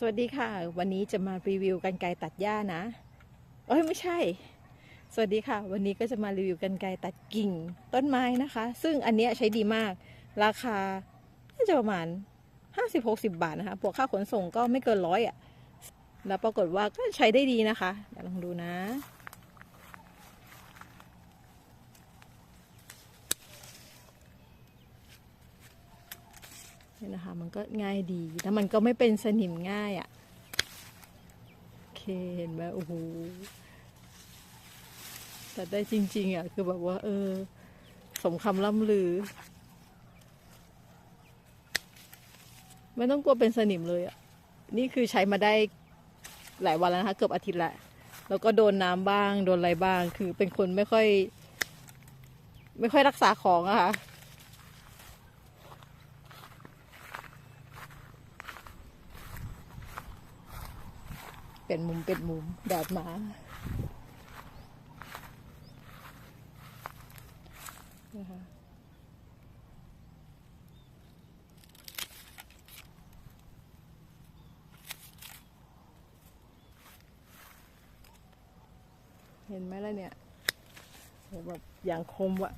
สวัสดีค่ะ วันนี้จะมารีวิวกันไกลตัดหญ้านะเอ้ยไม่ใช่ สวัสดีค่ะ วันนี้ก็จะมารีวิวกันไกลตัดกิ่งต้นไม้นะคะ ซึ่งอันเนี้ยใช้ดีมาก ราคาน่าจะประมาณ 50-60 บาทนะคะบวกค่าขนส่งก็ไม่เกินร้อยอะ แล้วปรากฏว่าก็ใช้ได้ดีนะคะเดี๋ยวลองดูนะ นี่นะคะ มันก็ง่ายดี แล้วมันก็ไม่เป็นสนิมง่ายอะ่ะ โอเค เห็นไหมโอ้โหแต่ได้จริง ๆ อะ คือแบบว่า เออ สมคำล่ำลือ ไม่ต้องกลัวเป็นสนิมเลยอะ นี่คือใช้มาได้หลายวันแล้วนะคะ เกือบอาทิตย์ละแล้วก็โดนน้ำบ้าง โดนอะไรบ้าง คือเป็นคนไม่ค่อย ไม่ค่อยรักษาของอะค่ะ เป็นมุมเป็นมุมแดดมานะคะเห็นไหมล่ะเนี่ยแบบอย่างคมอะ